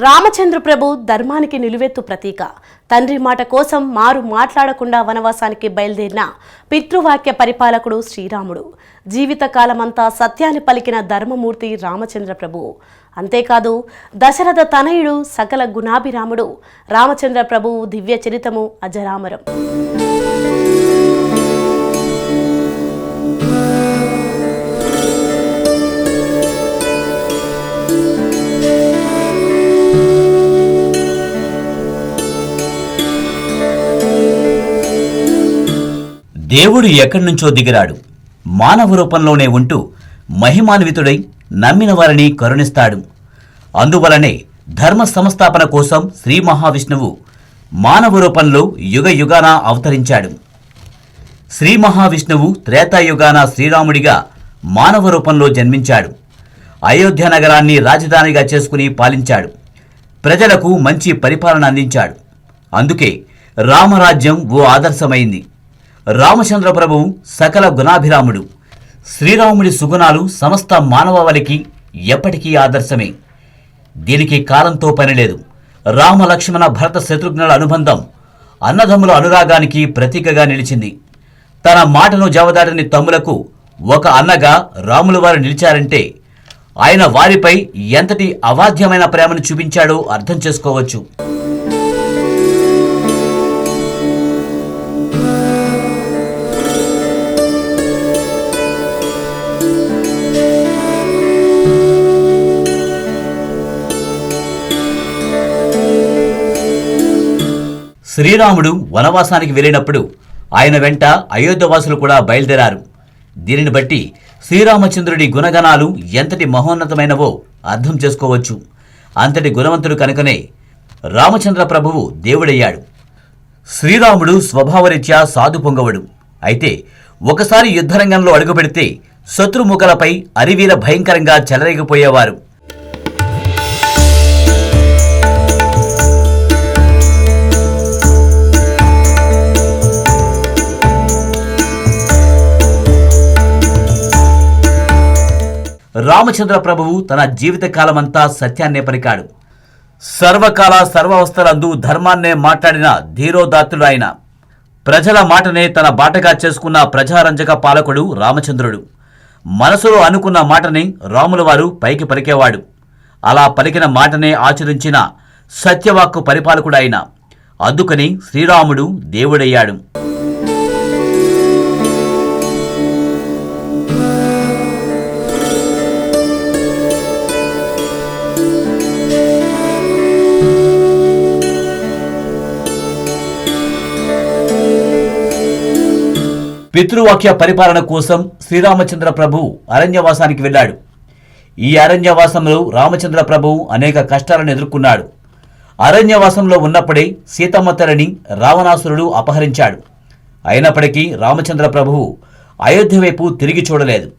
రామచంద్ర ప్రభు ధర్మానికి నిలువెత్తు ప్రతీక. తండ్రి మాట కోసం మారు మాట్లాడకుండా వనవాసానికి బయలుదేరిన పితృవాక్య పరిపాలకుడు శ్రీరాముడు. జీవితకాలమంతా సత్యాన్ని పలికిన ధర్మమూర్తి రామచంద్ర ప్రభు. అంతేకాదు దశరథ తనయుడు సకల గుణాభిరాముడు. రామచంద్ర ప్రభువు దివ్య చరితము అజరామరం. దేవుడు ఎక్కడి నుంచో దిగిరాడు. మానవ రూపంలోనే ఉంటూ మహిమాన్వితుడై నమ్మిన వారిని కరుణిస్తాడు. అందువలనే ధర్మ సంస్థాపన కోసం శ్రీ మహావిష్ణువు మానవ రూపంలో యుగ యుగాన అవతరించాడు. శ్రీ మహావిష్ణువు త్రేతాయుగాన శ్రీరాముడిగా మానవ రూపంలో జన్మించాడు. అయోధ్య నగరాన్ని రాజధానిగా చేసుకుని పాలించాడు. ప్రజలకు మంచి పరిపాలన అందించాడు. అందుకే రామరాజ్యం ఓ ఆదర్శమైంది. రామచంద్ర ప్రభువు సకల గుణాభిరాముడు. శ్రీరాముడి సుగుణాలు సమస్త మానవాళికి ఎప్పటికీ ఆదర్శమే. దీనికి కాలంతో పనిలేదు రామ లక్ష్మణ భరత శత్రుఘ్నుల అనుబంధం అన్నదమ్ముల అనురాగానికి ప్రతీకగా నిలిచింది. తన మాటను జవదాటని తమ్ములకు ఒక అన్నగా రాములు వారు నిలిచారంటే ఆయన వారిపై ఎంతటి అవాధ్యమైన ప్రేమను చూపించాడో అర్థం చేసుకోవచ్చు. శ్రీరాముడు వనవాసానికి వెళ్ళినప్పుడు ఆయన వెంట అయోధ్యవాసులు కూడా బయలుదేరారు. దీనిని బట్టి శ్రీరామచంద్రుడి గుణగణాలు ఎంతటి మహోన్నతమైనవో అర్థం చేసుకోవచ్చు. అంతటి గుణవంతుడు కనుకనే రామచంద్ర ప్రభువు దేవుడయ్యాడు. శ్రీరాముడు స్వభావరీత్యా సాధు పొంగవడు. అయితే ఒకసారి యుద్ధరంగంలో అడుగుపెడితే శత్రుముఖలపై అరివీల భయంకరంగా చెలరేగిపోయేవారు. రామచంద్ర ప్రభువు తన జీవితకాలమంతా సత్యాన్నే పలికాడు. సర్వకాల సర్వావస్థలందు ధర్మాన్నే మాట్లాడిన ధీరోదాత్తుడు ఆయన. ప్రజల మాటనే తన బాటగా చేసుకున్న ప్రజారంజక పాలకుడు రామచంద్రుడు. మనసులో అనుకున్న మాటని రాముల వారు పైకి పలికేవాడు. అలా పలికిన మాటనే ఆచరించిన సత్యవాక్కు పరిపాలకుడు ఆయన. అందుకని శ్రీరాముడు దేవుడయ్యాడు. పితృవాక్య పరిపాలన కోసం శ్రీరామచంద్ర ప్రభువు అరణ్యవాసానికి వెళ్ళాడు. ఈ అరణ్యవాసంలో రామచంద్ర ప్రభువు అనేక కష్టాలను ఎదుర్కొన్నాడు. అరణ్యవాసంలో ఉన్నప్పుడే సీతమ్మ తల్లిని రావణాసురుడు అపహరించాడు. అయినప్పటికీ రామచంద్ర ప్రభువు అయోధ్య వైపు తిరిగి చూడలేదు.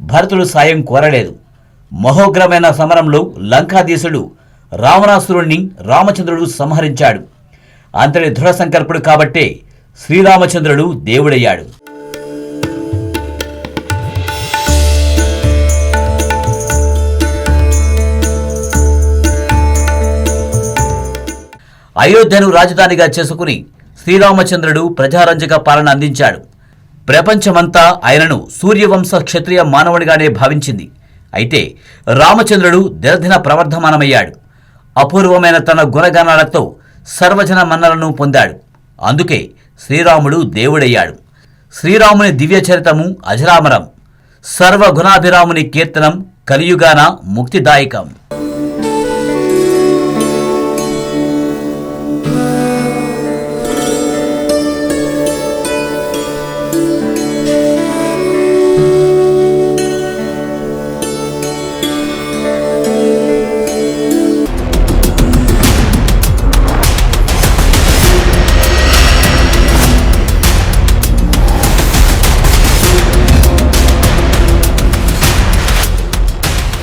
భరతుడు సాయం కోరలేదు. మహోగ్రమైన సమరంలో లంకాధీశుడు రావణాసురుణ్ణి రామచంద్రుడు సంహరించాడు. అంతటి దృఢ సంకల్పుడు కాబట్టే శ్రీరామచంద్రుడు దేవుడయ్యాడు. అయోధ్యను రాజధానిగా చేసుకుని శ్రీరామచంద్రుడు ప్రజారంజక పాలన అందించాడు. ప్రపంచమంతా ఆయనను సూర్యవంశ క్షత్రియ మానవుడిగానే భావించింది. అయితే రామచంద్రుడు దినదిన ప్రవర్ధమానమయ్యాడు. అపూర్వమైన తన గుణగణాలతో సర్వజన మన్నలను పొందాడు. అందుకే శ్రీరాముడు దేవుడయ్యాడు. శ్రీరాముని దివ్యచరితము అజరామరం. సర్వగుణాభిరాముని కీర్తనం కలియుగాన ముక్తిదాయకం.